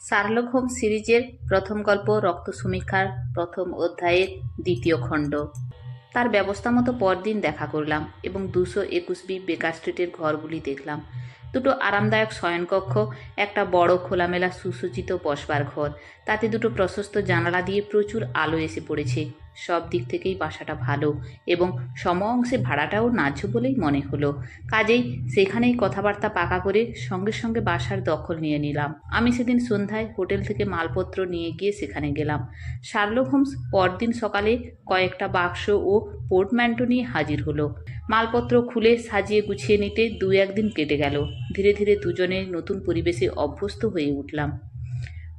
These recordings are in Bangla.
শার্লক হোম সিরিজের প্রথম গল্প রক্ত সমীক্ষার প্রথম অধ্যায়ের দ্বিতীয় খণ্ড। তার ব্যবস্থা মতো পরদিন দেখা করলাম এবং দুশো একুশ বি বেকার স্ট্রিটের ঘরগুলি দেখলাম। দুটো আরামদায়ক শয়নকক্ষ, একটা বড় খোলামেলা সুসজ্জিত বসবার ঘর। তাতে দুটো প্রশস্ত জানালা দিয়ে প্রচুর আলো এসে পড়েছে। সব দিক থেকেই বাসাটা ভালো এবং সম অংশে ভাড়াটাও ন্যায্য বলেই মনে হলো। কাজেই সেখানেই কথাবার্তা পাকা করে সঙ্গে সঙ্গে বাসার দখল নিয়ে নিলাম। আমি সেদিন সন্ধ্যায় হোটেল থেকে মালপত্র নিয়ে গিয়ে সেখানে গেলাম। শার্লক হোমস পরদিন সকালে কয়েকটা বাক্স ও পোর্টম্যান্টো নিয়ে হাজির হলো। মালপত্র খুলে সাজিয়ে গুছিয়ে নিতে দু একদিন কেটে গেল। ধীরে ধীরে দুজনে নতুন পরিবেশে অভ্যস্ত হয়ে উঠলাম।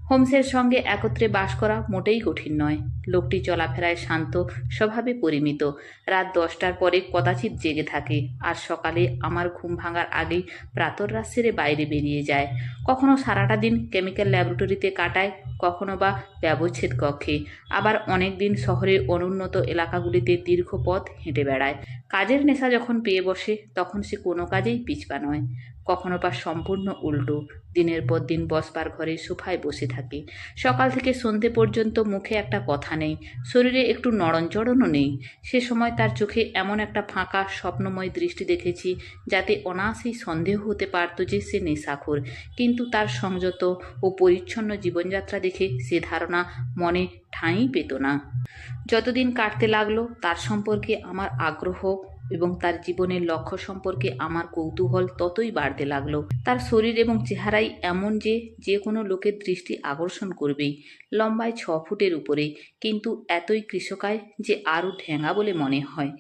হোমসের সঙ্গে একত্রে বাস করা মোটেই কঠিন নয়। লোকটি চলাফেরায় শান্ত, স্বভাবে পরিমিত। রাত দশটার পরে কদাচিৎ জেগে থাকে। আর সকালে আমার ঘুম ভাঙার আগেই প্রাতরাশ সেরে বাইরে বেরিয়ে যায়। কখনো সারাটা দিন কেমিক্যাল ল্যাবরেটরিতে কাটায়, কখনো বা ব্যবচ্ছেদ কক্ষে। আবার অনেক দিন শহরের অনুন্নত এলাকাগুলিতে দীর্ঘ পথ হেঁটে বেড়ায়। কাজের নেশা যখন পেয়ে বসে, তখন সে কোনো কাজেই পিছপা নয়। কখনো বা সম্পূর্ণ উল্টো। দিনের পর দিন বসবার ঘরে সোফায় বসে থাকে। সকাল থেকে সন্ধে পর্যন্ত মুখে একটা কথা নেই, শরীরে একটু নড়নচড়নও নেই। সে সময় তার চোখে এমন একটা ফাঁকা, স্বপ্নময় দৃষ্টি দেখেছি, যাতে অনায়াসেই সন্দেহ হতে পারত যে সে নেশাখোর। কিন্তু তার সংযত ও পরিচ্ছন্ন জীবনযাত্রা দেখে সে ধারণা মনে ঠাঁই পেত না। যতদিন কাটতে লাগল, তার সম্পর্কে আমার আগ্রহ এবং তার জীবনের লক্ষ্য সম্পর্কে আমার কৌতূহল ততই বাড়তে লাগল। তার শরীর এবং চেহারাই এমন যে যে কোনো লোকের দৃষ্টি আকর্ষণ করবেই, লম্বায় ছ ফুটের উপরে, কিন্তু এতই কৃষকায় যে আরও ঠেঙা বলে মনে হয়।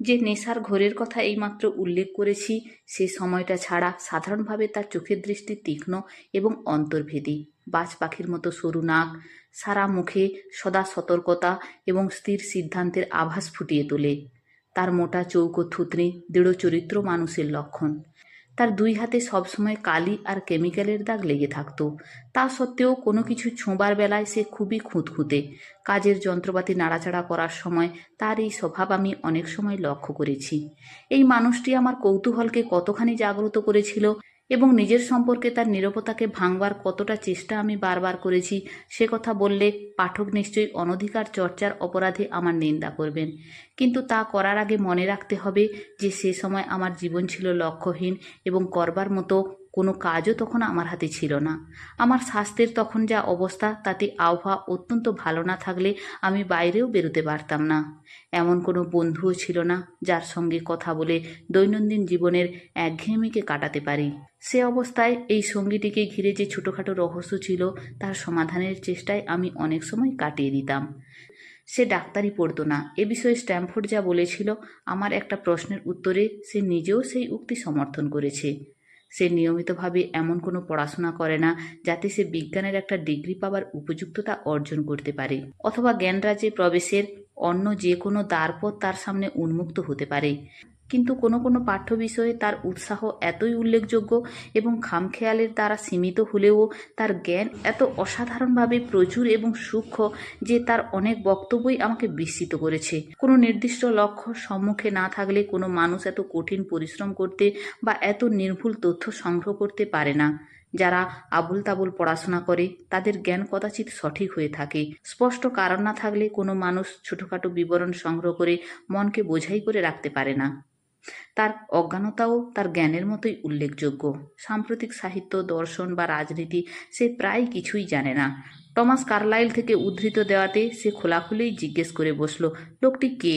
যে নেশার ঘোরের কথা এইমাত্র উল্লেখ করেছি, সে সময়টা ছাড়া সাধারণভাবে তার চোখের দৃষ্টি তীক্ষ্ণ এবং অন্তর্ভেদী। বাজ পাখির মতো সরু নাক, সারা মুখে সদা সতর্কতা এবং স্থির সিদ্ধান্তের আভাস ফুটিয়ে তোলে। তার মোটা চৌকো থুতনি, দৃঢ় চরিত্র মানুষের লক্ষণ। তার দুই হাতে সবসময় কালি আর কেমিক্যালের দাগ লেগে থাকত। তা সত্ত্বেও কোনো কিছু ছোঁবার বেলায় সে খুবই খুঁতখুঁতে। কাজের যন্ত্রপাতি নাড়াচাড়া করার সময় তার এই স্বভাব আমি অনেক সময় লক্ষ্য করেছি। এই মানুষটি আমার কৌতূহলকে কতখানি জাগ্রত করেছিল এবং নিজের সম্পর্কে তার নিরবতাকে ভাঙবার কতটা চেষ্টা আমি বারবার করেছি, সে কথা বললে পাঠক নিশ্চয়ই অনধিকার চর্চার অপরাধে আমার নিন্দা করবেন। কিন্তু তা করার আগে মনে রাখতে হবে যে সে সময় আমার জীবন ছিল লক্ষ্যহীন এবং করবার মতো কোনো কাজও তখন আমার হাতে ছিল না। আমার স্বাস্থ্যের তখন যা অবস্থা, তাতে আবহাওয়া অত্যন্ত ভালো না থাকলে আমি বাইরেও বেরোতে পারতাম না। এমন কোনো বন্ধুও ছিল না, যার সঙ্গে কথা বলে দৈনন্দিন জীবনের একঘেয়েমিকে কাটাতে পারি। সে অবস্থায় এই সঙ্গীটিকে ঘিরে যে ছোটোখাটো রহস্য ছিল, তার সমাধানের চেষ্টায় আমি অনেক সময় কাটিয়ে দিতাম। সে ডাক্তারি পড়তো না। এ বিষয়ে স্ট্যামফোর্ড যা বলেছিল, আমার একটা প্রশ্নের উত্তরে সে নিজেও সেই উক্তি সমর্থন করেছে। সে নিয়মিতভাবে এমন কোনো পড়াশোনা করে না, যাতে সে বিজ্ঞানের একটা ডিগ্রি পাওয়ার উপযুক্ততা অর্জন করতে পারে, অথবা জ্ঞানরাজ্যে প্রবেশের অন্য যে কোনো দ্বারপথ তার সামনে উন্মুক্ত হতে পারে। কিন্তু কোনো কোনো পাঠ্য বিষয়ে তার উৎসাহ এতই উল্লেখযোগ্য এবং খামখেয়ালের দ্বারা সীমিত হলেও তার জ্ঞান এত অসাধারণভাবে প্রচুর এবং সূক্ষ্ম যে তার অনেক বক্তব্যই আমাকে বিস্মিত করেছে। কোনো নির্দিষ্ট লক্ষ্য সম্মুখে না থাকলে কোনো মানুষ এত কঠিন পরিশ্রম করতে বা এত নির্ভুল তথ্য সংগ্রহ করতে পারে না। যারা আবুল তাবুল পড়াশোনা করে, তাদের জ্ঞান কদাচিৎ সঠিক হয়ে থাকে। স্পষ্ট কারণ না থাকলে কোনো মানুষ ছোটোখাটো বিবরণ সংগ্রহ করে মনকে বোঝাই করে রাখতে পারে না। তার অজ্ঞানতাও তার জ্ঞানের মতোই উল্লেখযোগ্য। সাম্প্রতিক সাহিত্য, দর্শন বা রাজনীতি সে প্রায় কিছুই জানে না। টমাস কার্লাইল থেকে উদ্ধৃত দেওয়াতে সে খোলাখুলিই জিজ্ঞেস করে বসল, লোকটি কে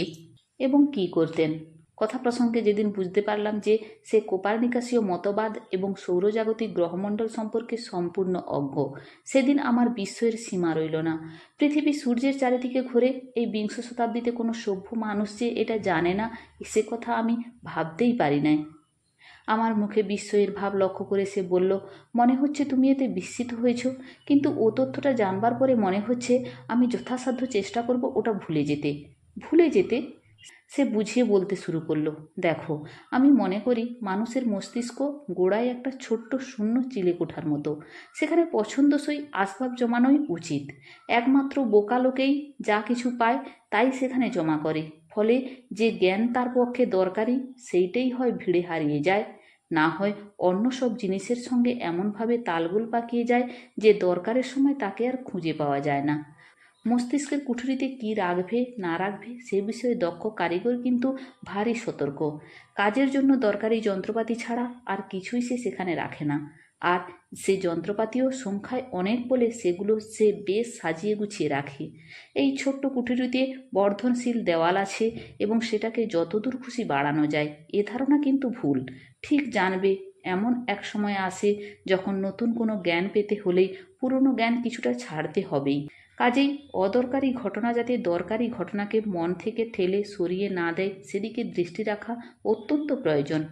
এবং কি করতেন? কথা প্রসঙ্গে যেদিন বুঝতে পারলাম যে সে কোপার্নিকাসীয় মতবাদ এবং সৌরজাগতিক গ্রহমণ্ডল সম্পর্কে সম্পূর্ণ অজ্ঞ, সেদিন আমার বিস্ময়ের সীমা রইল না। পৃথিবী সূর্যের চারিদিকে ঘুরে, এই বিংশ শতাব্দীতে কোনো সভ্য মানুষ যে এটা জানে না, সে কথা আমি ভাবতেই পারি নাই। আমার মুখে বিস্ময়ের ভাব লক্ষ্য করে সে বলল, মনে হচ্ছে তুমি এতে বিস্মিত হয়েছ, কিন্তু ও তথ্যটা জানবার পরে মনে হচ্ছে আমি যথাসাধ্য চেষ্টা করব ওটা ভুলে যেতে। ভুলে যেতে? সে বুঝিয়ে বলতে শুরু করল, দেখো, আমি মনে করি মানুষের মস্তিষ্ক গোড়ায় একটা ছোট্ট শূন্য চিলেকোঠার মতো। সেখানে পছন্দসই আসবাব জমানোই উচিত। একমাত্র বোকা লোকেই যা কিছু পায় তাই সেখানে জমা করে। ফলে যে জ্ঞান তার পক্ষে দরকারি, সেইটাই হয় ভিড়ে হারিয়ে যায়। না হয় অন্য সব জিনিসের সঙ্গে এমনভাবে তালগোল পাকিয়ে যায় যে দরকারের সময় তাকে আর খুঁজে পাওয়া যায় না। মস্তিষ্কের কুঠুরিতে কী রাখবে, না রাখবে, সে বিষয়ে দক্ষ কারিগর কিন্তু ভারী সতর্ক। কাজের জন্য দরকারি যন্ত্রপাতি ছাড়া আর কিছুই সে সেখানে রাখে না। আর সে যন্ত্রপাতিও সংখ্যায় অনেক বলে সেগুলো সে বেশ সাজিয়ে গুছিয়ে রাখে। এই ছোট্ট কুঠুরিতে বর্ধনশীল দেওয়াল আছে এবং সেটাকে যতদূর খুশি বাড়ানো যায়, এ ধারণা কিন্তু ভুল। ঠিক জানবে, এমন এক সময় আসে যখন নতুন কোনো জ্ঞান পেতে হলেই পুরনো জ্ঞান কিছুটা ছাড়তে হবেই। কাজেই অদরকারি ঘটনা যাতে দরকারি ঘটনাকে মন থেকে ঠেলে সরিয়ে না দেয়, সেদিকে দৃষ্টি রাখা অত্যন্ত প্রয়োজন।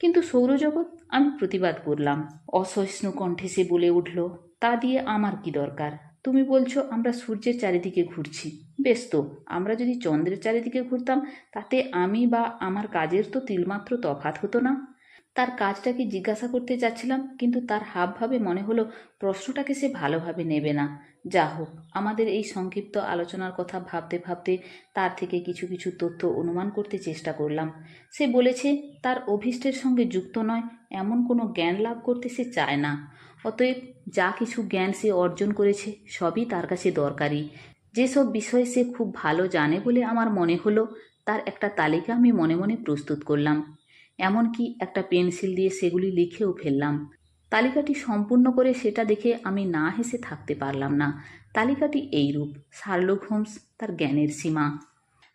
কিন্তু সৌরজগৎ, আমি প্রতিবাদ করলাম। অসহিষ্ণু কণ্ঠে সে বলে উঠল, তা দিয়ে আমার কি দরকার? তুমি বলছো আমরা সূর্যের চারিদিকে ঘুরছি। বেশ তো, আমরা যদি চন্দ্রের চারিদিকে ঘুরতাম, তাতে আমি বা আমার কাজের তো তিলমাত্র তফাত হতো না। তার কাজটাকে জিজ্ঞাসা করতে যাচ্ছিলাম, কিন্তু তার হাবভাবে মনে হলো প্রশ্নটাকে সে ভালোভাবে নেবে না। যা হোক, আমাদের এই সংক্ষিপ্ত আলোচনার কথা ভাবতে ভাবতে তার থেকে কিছু কিছু তথ্য অনুমান করতে চেষ্টা করলাম। সে বলেছে, তার অভীষ্টের সঙ্গে যুক্ত নয়, এমন কোনো জ্ঞান লাভ করতে সে চায় না। অতএব যা কিছু জ্ঞান সে অর্জন করেছে, সবই তার কাছে দরকারি। যেসব বিষয়ে সে খুব ভালো জানে বলে আমার মনে হলো, তার একটা তালিকা আমি মনে মনে প্রস্তুত করলাম। এমনকি একটা পেন্সিল দিয়ে সেগুলি লিখেও ফেললাম। তালিকাটি সম্পূর্ণ করে সেটা দেখে আমি না হেসে থাকতে পারলাম না। তালিকাটি এইরূপ, শার্লক হোমস তার জ্ঞানের সীমা।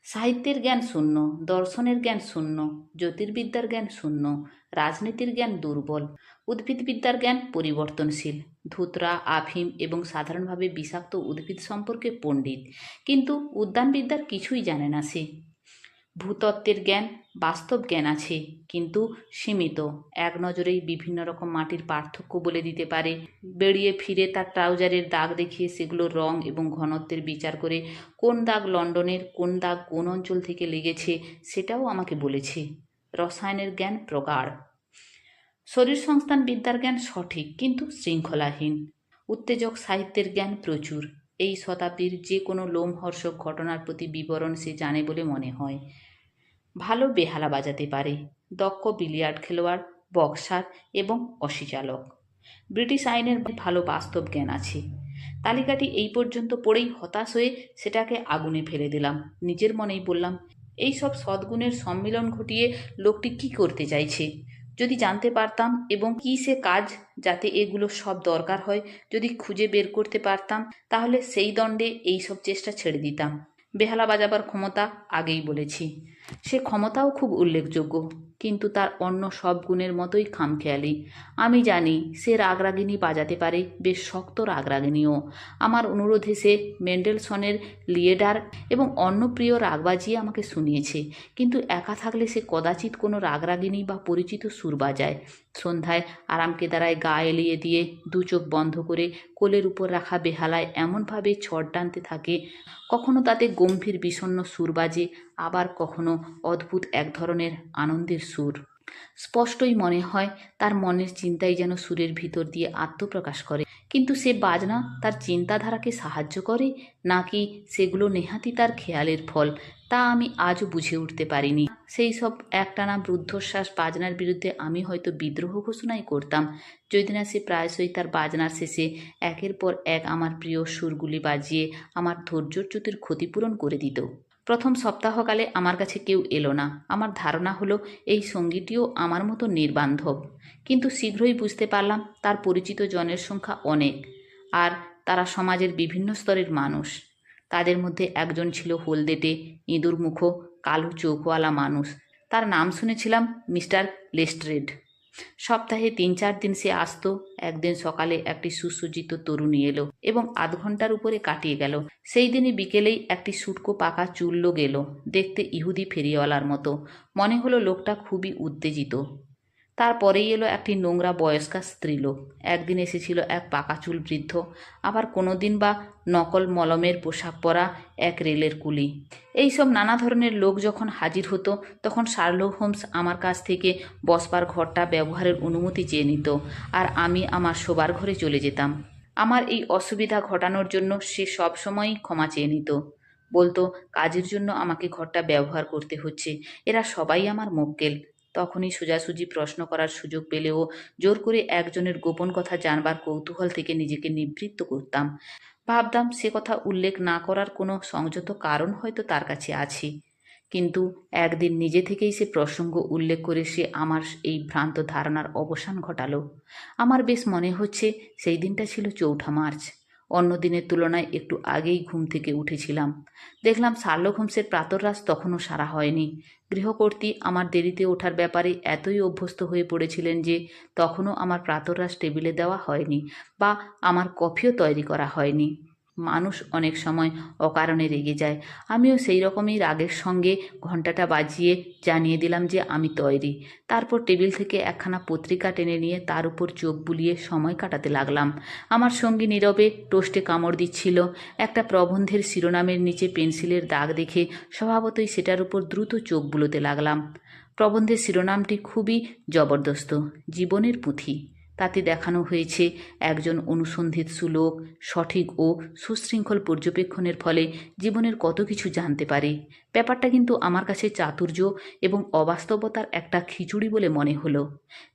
সাহিত্যের জ্ঞান শূন্য, দর্শনের জ্ঞান শূন্য, জ্যোতির্বিদ্যার জ্ঞান শূন্য, রাজনীতির জ্ঞান দুর্বল, উদ্ভিদবিদ্যার জ্ঞান পরিবর্তনশীল, ধুতরা, আফিম এবং সাধারণভাবে বিষাক্ত উদ্ভিদ সম্পর্কে পণ্ডিত। কিন্তু উদ্যানবিদ্যার কিছুই জানে না সে। ভূতত্ত্বের জ্ঞান বাস্তব জ্ঞান আছে, কিন্তু সীমিত। এক নজরেই বিভিন্ন রকম মাটির পার্থক্য বলে দিতে পারে। বেরিয়ে ফিরে তার ট্রাউজারের দাগ দেখিয়ে সেগুলোর রং এবং ঘনত্বের বিচার করে কোন দাগ লন্ডনের, কোন দাগ কোন অঞ্চল থেকে লেগেছে সেটাও আমাকে বলেছে। রসায়নের জ্ঞান প্রগাঢ়। শরীর সংস্থান বিদ্যার জ্ঞান সঠিক, কিন্তু শৃঙ্খলাহীন। উত্তেজক সাহিত্যের জ্ঞান প্রচুর। এই শতাব্দীর যে কোনো লোমহর্ষক ঘটনার প্রতি বিবরণ সে জানে বলে মনে হয়। ভালো বেহালা বাজাতে পারে। দক্ষ বিলিয়ার্ড খেলোয়াড়, বক্সার এবং অসিচালক। ব্রিটিশ আইনের ভালো বাস্তব জ্ঞান আছে। তালিকাটি এই পর্যন্ত পড়েই হতাশ হয়ে সেটাকে আগুনে ফেলে দিলাম। নিজের মনেই বললাম, এই সব সদ্গুণের সম্মিলন ঘটিয়ে লোকটি কি করতে চাইছে? যদি জানতে পারতাম এবং কী সে কাজ যাতে এগুলো সব দরকার হয়, যদি খুঁজে বের করতে পারতাম, তাহলে সেই দণ্ডে এই সব চেষ্টা ছেড়ে দিতাম। বেহালা বাজাবার ক্ষমতা আগেই বলেছি। সে ক্ষমতাও খুব উল্লেখযোগ্য, কিন্তু তার অন্য সব গুণের মতোই খামখেয়ালি। আমি জানি সে রাগরাগিনী বাজাতে পারে, বেশ শক্ত রাগরাগিনীও। আমার অনুরোধে সে মেন্ডেলসনের লিয়েডার এবং অন্য প্রিয় রাগ বাজিয়ে আমাকে শুনিয়েছে, কিন্তু একা থাকলে সে কদাচিৎ কোনো রাগরাগিনী বা পরিচিত সুর বাজায়। সন্ধ্যায় আরামকেদারায় গা এলিয়ে দিয়ে দু চোখ বন্ধ করে কোলের উপর রাখা বেহালায় এমনভাবে ছড় টানতে থাকে, কখনো তাতে গম্ভীর বিষণ্ন সুর বাজে, আবার কখনো অদ্ভুত এক ধরনের আনন্দের সুর। স্পষ্টই মনে হয় তার মনের চিন্তাই যেন সুরের ভিতর দিয়ে আত্মপ্রকাশ করে। কিন্তু সে বাজনা তার চিন্তাধারাকে সাহায্য করে, নাকি সেগুলো নেহাতি তার খেয়ালের ফল, তা আমি আজও বুঝে উঠতে পারিনি। সেই সব একটানা রুদ্ধশ্বাস বাজনার বিরুদ্ধে আমি হয়তো বিদ্রোহ ঘোষণাই করতাম, যদি না সে প্রায়শই তার বাজনার শেষে একের পর এক আমার প্রিয় সুরগুলি বাজিয়ে আমার ধৈর্যচ্যুতির ক্ষতিপূরণ করে দিত। প্রথম সপ্তাহকালে আমার কাছে কেউ এলো না। আমার ধারণা হলো, এই সঙ্গীটিও আমার মতো নির্বান্ধব। কিন্তু শীঘ্রই বুঝতে পারলাম, তার পরিচিত জনের সংখ্যা অনেক, আর তারা সমাজের বিভিন্ন স্তরের মানুষ। তাদের মধ্যে একজন ছিল হলদেটে ইঁদুর মুখো কালো চৌকওয়ালা মানুষ। তার নাম শুনেছিলাম, মিস্টার লেস্ট্রেড। সপ্তাহে তিন চার দিন সে আসত। একদিন সকালে একটি সুসজ্জিত তরুণী এলো এবং আধ ঘণ্টার উপরে কাটিয়ে গেল। সেই দিনই বিকেলেই একটি সুটকো পাকা চুল্লো গেল দেখতে ইহুদি ফেরিওয়ালার মতো। মনে হলো লোকটা খুবই উত্তেজিত। তারপরেই এলো একটি নোংরা বয়স্কা স্ত্রীলোক। একদিন এসেছিল এক পাকা চুল বৃদ্ধ, আবার কোনো দিন বা নকল মলমের পোশাক পরা এক রেলের কুলি। এই সব নানা ধরনের লোক যখন হাজির হতো, তখন শার্লক হোমস আমার কাছ থেকে বসবার ঘরটা ব্যবহারের অনুমতি চেয়ে নিত, আর আমি আমার শোবার ঘরে চলে যেতাম। আমার এই অসুবিধা ঘটানোর জন্য সে সবসময়ই ক্ষমা চেয়ে নিত। বলতো, কাজের জন্য আমাকে ঘরটা ব্যবহার করতে হচ্ছে। এরা সবাই আমার মক্কেল। তখনই সোজাসুজি প্রশ্ন করার সুযোগ পেলেও জোর করে একজনের গোপন কথা জানবার কৌতূহল থেকে নিজেকে নিবৃত্ত করতাম। ভাবতাম সে কথা উল্লেখ না করার কোনো সংযত কারণ হয়তো তার কাছে আছে। কিন্তু একদিন নিজে থেকেই সে প্রসঙ্গ উল্লেখ করে সে আমার এই ভ্রান্ত ধারণার অবসান ঘটালো। আমার বেশ মনে হচ্ছে সেই দিনটা ছিল চৌঠা মার্চ। অন্য দিনের তুলনায় একটু আগেই ঘুম থেকে উঠেছিলাম। দেখলাম শার্লক হোমসের প্রাতরাস তখনও সারা হয়নি। গৃহকর্তী আমার দেরিতে ওঠার ব্যাপারে এতই অভ্যস্ত হয়ে পড়েছিলেন যে তখনও আমার প্রাতরাস টেবিলে দেওয়া হয়নি বা আমার কফিও তৈরি করা হয়নি। মানুষ অনেক সময় অকারণে রেগে যায়। আমিও সেই রকমই রাগের সঙ্গে ঘন্টাটা বাজিয়ে জানিয়ে দিলাম যে আমি তৈরি। তারপর টেবিল থেকে একখানা পত্রিকা টেনে নিয়ে তার উপর চোখ বুলিয়ে সময় কাটাতে লাগলাম। আমার সঙ্গী নীরবে টোস্টে কামড় দিচ্ছিল। একটা প্রবন্ধের শিরোনামের নিচে পেন্সিলের দাগ দেখে স্বভাবতই সেটার উপর দ্রুত চোখ বুলোতে লাগলাম। প্রবন্ধের শিরোনামটি খুবই জবরদস্ত, জীবনের পুঁথি। তাতে দেখানো হয়েছে একজন অনুসন্ধিৎসু লোক সঠিক ও সুশৃঙ্খল পর্যবেক্ষণের ফলে জীবনের কত কিছু জানতে পারে। ব্যাপারটা কিন্তু আমার কাছে চাতুর্য এবং অবাস্তবতার একটা খিচুড়ি বলে মনে হলো।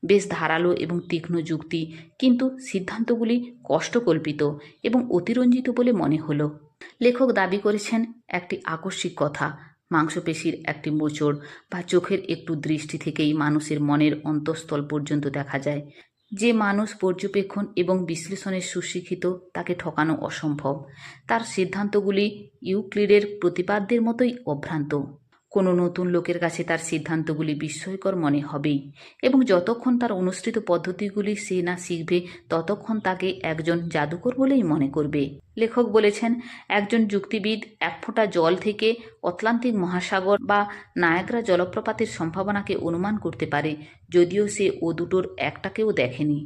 বেশ ধারালো এবং তীক্ষ্ণ যুক্তি, কিন্তু সিদ্ধান্তগুলি কষ্টকল্পিত এবং অতিরঞ্জিত বলে মনে হলো। লেখক দাবি করেছেন, একটি আকস্মিক কথা, মাংসপেশির একটি মোচড় বা চোখের একটু দৃষ্টি থেকেই মানুষের মনের অন্তঃস্থল পর্যন্ত দেখা যায়। যে মানুষ পর্যবেক্ষণ এবং বিশ্লেষণে সুশিক্ষিত, তাকে ঠকানো অসম্ভব। তার সিদ্ধান্তগুলি ইউক্লিডের প্রতিপাদ্যের মতোই অভ্রান্ত। কোনো নতুন লোকের কাছে তার সিদ্ধান্তগুলি বিস্ময়কর মনে হবেই এবং যতক্ষণ তার অনুসৃত পদ্ধতিগুলি সে না শিখবে, ততক্ষণ তাকে একজন জাদুকর বলেই মনে করবে। লেখক বলেছেন, একজন যুক্তিবিদ এক ফোঁটা জল থেকে অতলান্তিক মহাসাগর বা নায়াগ্রা জলপ্রপাতের সম্ভাবনাকে অনুমান করতে পারে, যদিও সে ও দুটোর একটাকেও দেখেনি।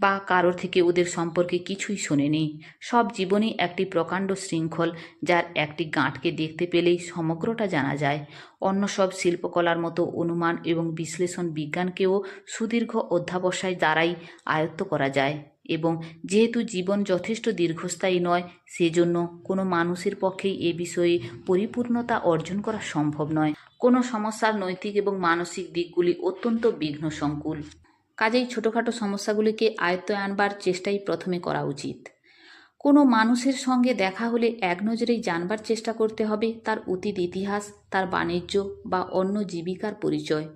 বা কারোর থেকে ওদের সম্পর্কে কিছুই শোনেনি। সব জীবনই একটি প্রকাণ্ড শৃঙ্খল, যার একটি গাঁটকে দেখতে পেলেই সমগ্রটা জানা যায়। অন্য সব শিল্পকলার মতো অনুমান এবং বিশ্লেষণ বিজ্ঞানকেও সুদীর্ঘ অধ্যাবসায় দ্বারাই আয়ত্ত করা যায় এবং যেহেতু জীবন যথেষ্ট দীর্ঘস্থায়ী নয়, সেজন্য কোনো মানুষের পক্ষেই এ বিষয়ে পরিপূর্ণতা অর্জন করা সম্ভব নয়। কোনো সমস্যার নৈতিক এবং মানসিক দিকগুলি অত্যন্ত বিঘ্ন সংকুল। কাজেই ছোটোখাটো সমস্যাগুলিকে আয়ত্তে আনবার চেষ্টাই প্রথমে করা উচিত। কোনো মানুষের সঙ্গে দেখা হলে এক নজরেই জানবার চেষ্টা করতে হবে তার অতীত ইতিহাস, তার বাণিজ্য বা অন্য জীবিকার পরিচয়।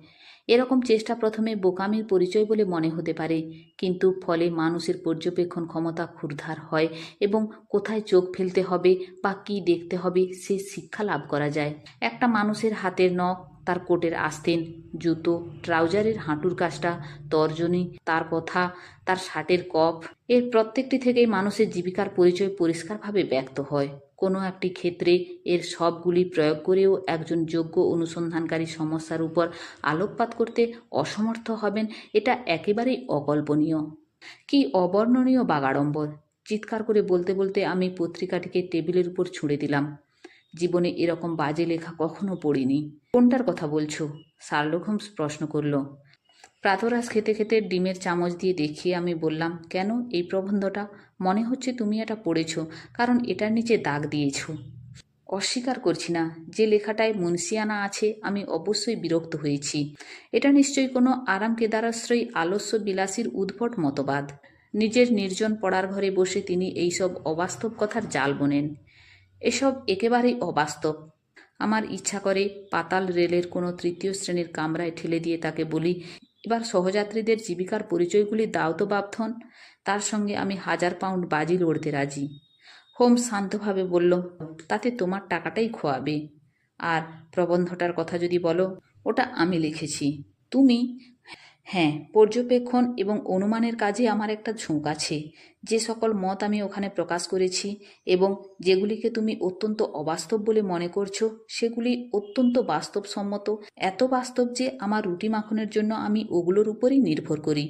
এরকম চেষ্টা প্রথমে বোকামির পরিচয় বলে মনে হতে পারে, কিন্তু ফলে মানুষের পর্যবেক্ষণ ক্ষমতা ক্ষুরধার হয় এবং কোথায় চোখ ফেলতে হবে বা কী দেখতে হবে সে শিক্ষা লাভ করা যায়। একটা মানুষের হাতের নখ তার কোটের আস্তিন, জুতো, ট্রাউজারের হাঁটুর কাজটা, তর্জনী, তার কথা, তার শার্টের কপ এর প্রত্যেকটি থেকেই মানুষের জীবিকার পরিচয় পরিষ্কারভাবে ব্যক্ত হয়। কোনো একটি ক্ষেত্রে এর সবগুলি প্রয়োগ করেও একজন যোগ্য অনুসন্ধানকারী সমস্যার উপর আলোকপাত করতে অসমর্থ হবেন এটা একেবারেই অকল্পনীয়। কি অবর্ণনীয় বাগাড়ম্বর! চিৎকার করে বলতে বলতে আমি পত্রিকাটিকে টেবিলের উপর ছুঁড়ে দিলাম। জীবনে এরকম বাজে লেখা কখনো পড়িনি। কোনটার কথা বলছো? শার্লক হোমস প্রশ্ন করল। প্রাতরাস খেতে খেতে ডিমের চামচ দিয়ে দেখিয়ে আমি বললাম, কেন এই প্রবন্ধটা? মনে হচ্ছে তুমি এটা পড়েছ, কারণ এটার নিচে দাগ দিয়েছ। অস্বীকার করছি না, যে লেখাটায় মুন্সিয়ানা আছে, আমি অবশ্যই বিরক্ত হয়েছি। এটা নিশ্চয়ই কোনো আরাম কেদারাশ্রয়ী আলস্য বিলাসীর উদ্ভট মতবাদ। নিজের নির্জন পড়ার ঘরে বসে তিনি এইসব অবাস্তব কথার জাল বোনেন। এসব একেবারেই অবাস্তব। আমার ইচ্ছা করে পাতাল রেলের কোনো তৃতীয় শ্রেণির কামরায় ঠেলে দিয়ে তাকে বলি, এবার সহযাত্রীদের জীবিকার পরিচয়গুলি দাও তো বাপথন তার সঙ্গে আমি হাজার পাউন্ড বাজি লড়তে রাজি। হোম শান্তভাবে বলল, তাতে তোমার টাকাটাই খোয়াবে। আর প্রবন্ধটার কথা যদি বলো, ওটা আমি লিখেছি। তুমি হ্যাঁ পর্যবেক্ষণ এবং অনুমানের কাজে আমার একটা ঝোঁক আছে। যে সকল মত আমি ওখানে প্রকাশ করেছি এবং যেগুলিকে তুমি অত্যন্ত অবাস্তব বলে মনে করছ, সেগুলি অত্যন্ত বাস্তবসম্মত, এত বাস্তব যে আমার রুটি মাখনের জন্য আমি ওগুলোর উপরই নির্ভর করি।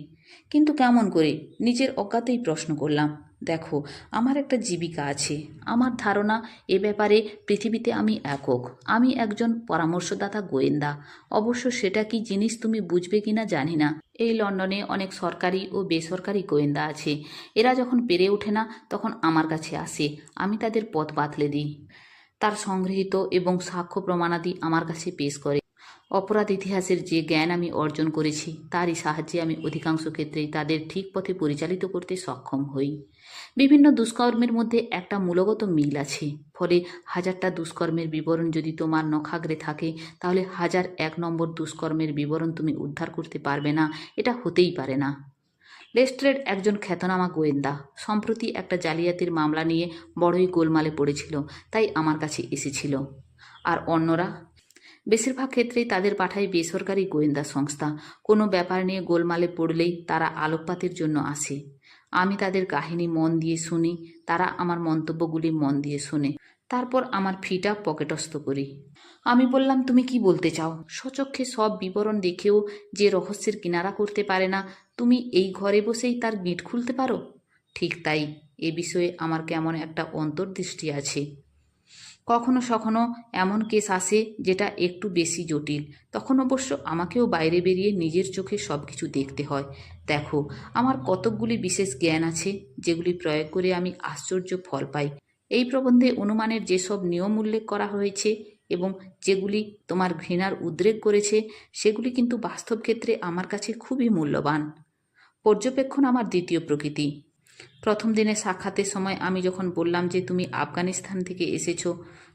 কিন্তু কেমন করে? নিজের অজ্ঞাতেই প্রশ্ন করলাম। দেখো, আমার একটা জীবিকা আছে। আমার ধারণা, এ ব্যাপারে পৃথিবীতে আমি একক। আমি একজন পরামর্শদাতা গোয়েন্দা। অবশ্য সেটা কি জিনিস তুমি বুঝবে কিনা জানি না। এই লন্ডনে অনেক সরকারি ও বেসরকারি গোয়েন্দা আছে। এরা যখন পেরে ওঠে না, তখন আমার কাছে আসে। আমি তাদের পথ বাতলে দিই। তার সংগৃহীত এবং সাক্ষ্য প্রমাণাদি আমার কাছে পেশ করে। অপরাধ ইতিহাসের যে জ্ঞান আমি অর্জন করেছি, তারই সাহায্যে আমি অধিকাংশ ক্ষেত্রেই তাদের ঠিক পথে পরিচালিত করতে সক্ষম হই। বিভিন্ন দুষ্কর্মের মধ্যে একটা মূলগত মিল আছে। ফলে হাজারটা দুষ্কর্মের বিবরণ যদি তোমার নখাগ্রে থাকে, তাহলে হাজার এক নম্বর দুষ্কর্মের বিবরণ তুমি উদ্ধার করতে পারবে না, এটা হতেই পারে না। লেস্ট্রেড একজন খ্যাতনামা গোয়েন্দা সম্প্রতি একটা জালিয়াতির মামলা নিয়ে বড়ই গোলমালে পড়েছিল, তাই আমার কাছে এসেছিল। আর অন্যরা? বেশিরভাগ ক্ষেত্রেই তাদের পাঠায় বেসরকারি গোয়েন্দা সংস্থা। কোনো ব্যাপার নিয়ে গোলমালে পড়লেই তারা আলোকপাতের জন্য আসে। আমি তাদের কাহিনী মন দিয়ে শুনি, তারা আমার মন্তব্যগুলি মন দিয়ে শুনে। তারপর আমার ফিটা পকেটস্থ করি। আমি বললাম, তুমি কি বলতে চাও? সচক্ষে সব বিবরণ দেখেও যে রহস্যের কিনারা করতে পারে না, তুমি এই ঘরে বসেই তার গিট খুলতে পারো? ঠিক তাই এ বিষয়ে আমার কেমন একটা অন্তর্দৃষ্টি আছে। কখনো সখনো এমন কেস আসে যেটা একটু বেশি জটিল। তখন অবশ্য আমাকেও বাইরে বেরিয়ে নিজের চোখে সব কিছু দেখতে হয়। দেখো, আমার কতকগুলি বিশেষ জ্ঞান আছে যেগুলি প্রয়োগ করে আমি আশ্চর্য ফল পাই। এই প্রবন্ধে অনুমানের যেসব নিয়ম উল্লেখ করা হয়েছে এবং যেগুলি তোমার ঘৃণার উদ্রেক করেছে, সেগুলি কিন্তু বাস্তব ক্ষেত্রে আমার কাছে খুবই মূল্যবান। পর্যবেক্ষণ আমার দ্বিতীয় প্রকৃতি। প্রথম দিনে সাক্ষাতের সময় আমি যখন বললাম যে তুমি আফগানিস্তান থেকে এসেছ,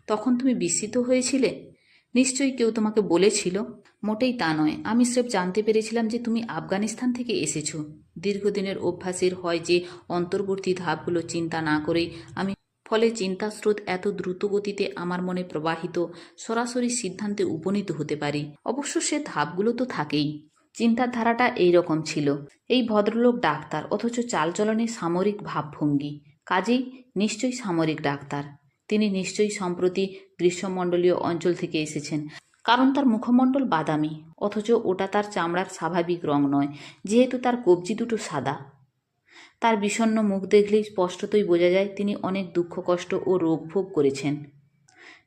তখন তুমি বিস্মিত হয়েছিলে? নিশ্চয়ই কেউ তোমাকে বলেছিল? মোটেই তা নয়। আমি স্রেফ জানতে পেরেছিলাম যে তুমি আফগানিস্তান থেকে এসেছ। দীর্ঘদিনের অভ্যাসের হয় যে অন্তর্বর্তী ধাপগুলো চিন্তা না করেই আমি ফলে চিন্তার স্রোত এত দ্রুত গতিতে আমার মনে প্রবাহিত, সরাসরি সিদ্ধান্তে উপনীত হতে পারি। অবশ্য সে ধাপগুলো তো থাকেই। চিন্তার ধারাটা এই রকম ছিল। এই ভদ্রলোক ডাক্তার, অথচ চালচলনে সামরিক ভাবভঙ্গি। কাজেই নিশ্চয়ই সামরিক ডাক্তার। তিনি নিশ্চয়ই সম্প্রতি গ্রীষ্মমণ্ডলীয় অঞ্চল থেকে এসেছেন। কারণ তার মুখমণ্ডল বাদামি, অথচ ওটা তার চামড়ার স্বাভাবিক রং নয়, যেহেতু তার কবজি দুটো সাদা। তার বিষণ্ণ মুখ দেখলেই স্পষ্টতই বোঝা যায়, তিনি অনেক দুঃখ, কষ্ট ও রোগ ভোগ করেছেন।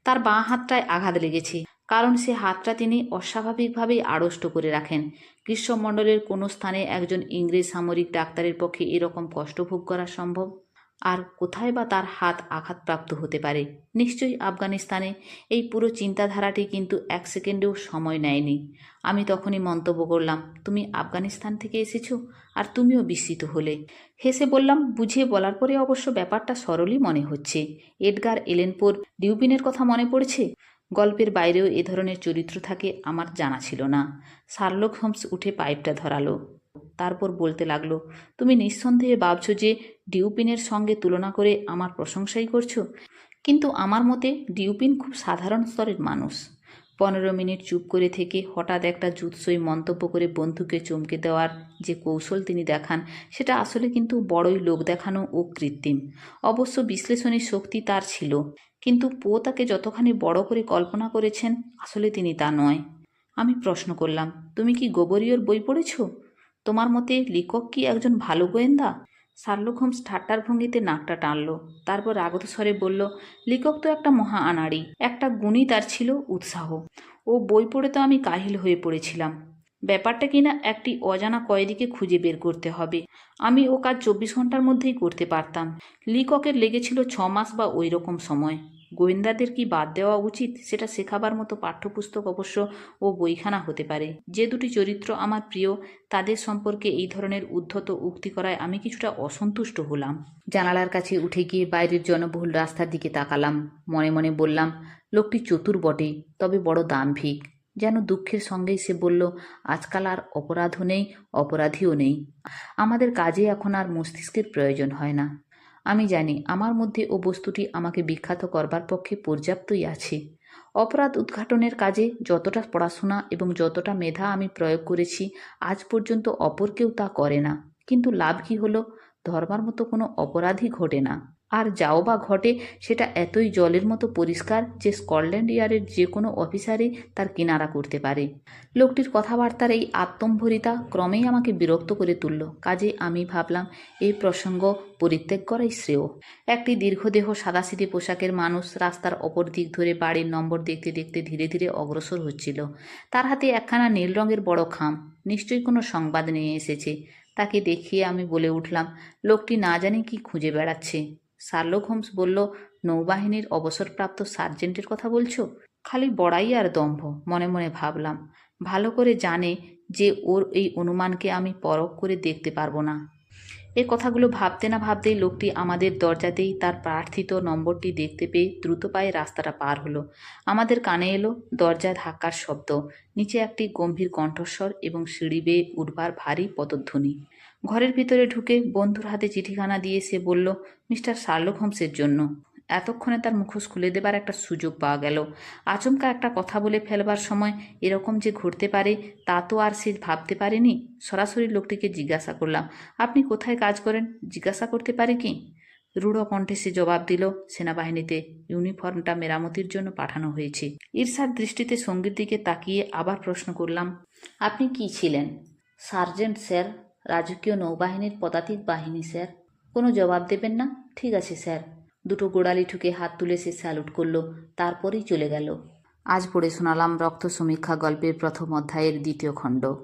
তার বাঁ হাতটায় আঘাত লেগেছে। কারণ সে হাতটা তিনি অস্বাভাবিকভাবেই আড়ষ্ট করে রাখেন। গ্রীষ্মমণ্ডলের কোনো স্থানে একজন ইংরেজ সামরিক ডাক্তারের পক্ষে এরকম কষ্ট ভোগ করা সম্ভব? আর কোথায় বা তার হাত আঘাতপ্রাপ্ত হতে পারে? নিশ্চয়ই আফগানিস্তানে এই পুরো চিন্তাধারাটি কিন্তু এক সেকেন্ডেও সময় নেয়নি। আমি তখনই মন্তব্য করলাম, তুমি আফগানিস্তান থেকে এসেছ আর তুমিও বিস্মিত হলে। হেসে বললাম, বুঝিয়ে বলার পরে অবশ্য ব্যাপারটা সরলই মনে হচ্ছে। এডগার এলেনপোর ডিউপিনের কথা মনে পড়ছে? গল্পের বাইরেও এ ধরনের চরিত্র থাকে আমার জানা ছিল না। শার্লক হোমস উঠে পাইপটা ধরালো। তারপর বলতে লাগল, তুমি নিঃসন্দেহে ভাবছ যে ডিউপিনের সঙ্গে তুলনা করে আমার প্রশংসাই করছ? কিন্তু আমার মতে ডিউপিন খুব সাধারণ স্তরের মানুষ। পনেরো মিনিট চুপ করে থেকে হঠাৎ একটা জুৎসই মন্তব্য করে বন্ধুকে চমকে দেওয়ার যে কৌশল তিনি দেখান, সেটা আসলে কিন্তু বড়ই লোক দেখানো ও কৃত্রিম। অবশ্য বিশ্লেষণী শক্তি তার ছিল। কিন্তু পো তাকে যতখানি বড় করে কল্পনা করেছেন, আসলে তিনি তা নয়। আমি প্রশ্ন করলাম, তুমি কি গোবরীয়র বই পড়েছ? তোমার মতে লেখক কি একজন ভালো গোয়েন্দা? শার্লক হোমস ঠাট্টার ভঙ্গিতে নাকটা টানল, তারপর আগত স্বরে বলল, লেখক তো একটা মহা আনাড়ি, একটা গুণই তার ছিল উৎসাহ। ও বই পড়ে তো আমি কাহিল হয়ে পড়েছিলাম। ব্যাপারটা কিনা একটি অজানা কয়েদিকে খুঁজে বের করতে হবে। আমি ও কাজ চব্বিশ ঘণ্টার মধ্যেই করতে পারতাম। লিককের লেগেছিল ছ মাস বা ওই রকম সময়। গোয়েন্দাদের কি বাদ দেওয়া উচিত সেটা শেখাবার মতো পাঠ্যপুস্তক অবশ্য ও বইখানা হতে পারে। যে দুটি চরিত্র আমার প্রিয়, তাদের সম্পর্কে এই ধরনের উদ্ধত উক্তি করায় আমি কিছুটা অসন্তুষ্ট হলাম। জানালার কাছে উঠে গিয়ে বাইরের জনবহুল রাস্তার দিকে তাকালাম। মনে মনে বললাম, লোকটি চতুর বটে, তবে বড় দাম্ভিক। যেন দুঃখের সঙ্গেই সে বলল, আজকাল আর অপরাধও নেই, অপরাধীও নেই। আমাদের কাজে এখন আর মস্তিষ্কের প্রয়োজন হয় না। আমি জানি আমার মধ্যে ও বস্তুটি আমাকে বিখ্যাত করবার পক্ষে পর্যাপ্তই আছে। অপরাধ উদ্ঘাটনের কাজে যতটা পড়াশোনা এবং যতটা মেধা আমি প্রয়োগ করেছি, আজ পর্যন্ত অপর কেউ তা করে না। কিন্তু লাভ কি হলো? ধরবার মতো কোনো অপরাধই ঘটে না। আর যাও বা ঘটে, সেটা এতই জলের মতো পরিষ্কার যে স্কটল্যান্ড ইয়ার্ডের যে কোনো অফিসারই তার কিনারা করতে পারে। লোকটির কথাবার্তার এই আত্মম্ভরিতা ক্রমেই আমাকে বিরক্ত করে তুলল। কাজে আমি ভাবলাম, এই প্রসঙ্গ পরিত্যাগ করাই শ্রেয়। একটি দীর্ঘদেহ সাদাসিধে পোশাকের মানুষ রাস্তার অপর দিক ধরে বাড়ির নম্বর দেখতে দেখতে ধীরে ধীরে অগ্রসর হচ্ছিল। তার হাতে একখানা নীল রঙের বড় খাম, নিশ্চয়ই কোনো সংবাদ নিয়ে এসেছে। তাকে দেখিয়ে আমি বলে উঠলাম, লোকটি না জানি কি খুঁজে বেড়াচ্ছে। শার্লক হোমস বলল, নৌবাহিনীর অবসরপ্রাপ্ত সার্জেন্টের কথা বলছো? খালি বড়াই আর দম্ভ, মনে মনে ভাবলাম। ভালো করে জানে যে ওর এই অনুমানকে আমি পরখ করে দেখতে পারব না। এ কথাগুলো ভাবতে না ভাবতেই লোকটি আমাদের দরজাতেই তার প্রার্থিত নম্বরটি দেখতে পেয়ে দ্রুত পায়ে রাস্তাটা পার হলো। আমাদের কানে এলো দরজা ধাক্কার শব্দ। নিচে একটি গম্ভীর কণ্ঠস্বর এবং সিঁড়ি বেয়ে উঠবার ভারী পদধ্বনি। ঘরের ভিতরে ঢুকে বন্ধুর হাতে চিঠিখানা দিয়ে সে বলল, মিস্টার শার্লক হোমসের জন্য। এতক্ষণে তার মুখোশ খুলে দেবার একটা সুযোগ পাওয়া গেল। আচমকা একটা কথা বলে ফেলবার সময় এরকম যে ঘটতে পারে, তা তো আর সে ভাবতে পারেনি। সরাসরি লোকটিকে জিজ্ঞাসা করলাম, আপনি কোথায় কাজ করেন? জিজ্ঞাসা করতে পারে কি? রূঢ় কণ্ঠে সে জবাব দিল, সেনাবাহিনীতে ইউনিফর্মটা মেরামতির জন্য পাঠানো হয়েছে। ঈর্ষার দৃষ্টিতে সঙ্গীর দিকে তাকিয়ে আবার প্রশ্ন করলাম, আপনি কি ছিলেন? Sergeant, sir. রাজকীয় নৌবাহিনীর পদাতিক বাহিনী, স্যার। কোনো জবাব দেবেন না? ঠিক আছে, স্যার। দুটো গোড়ালি ঠুকে হাত তুলে সে স্যালুট করল, তারপরেই চলে গেল। আজ পড়ে শোনালাম রক্ত সমীক্ষা গল্পের প্রথম অধ্যায়ের দ্বিতীয় খণ্ড।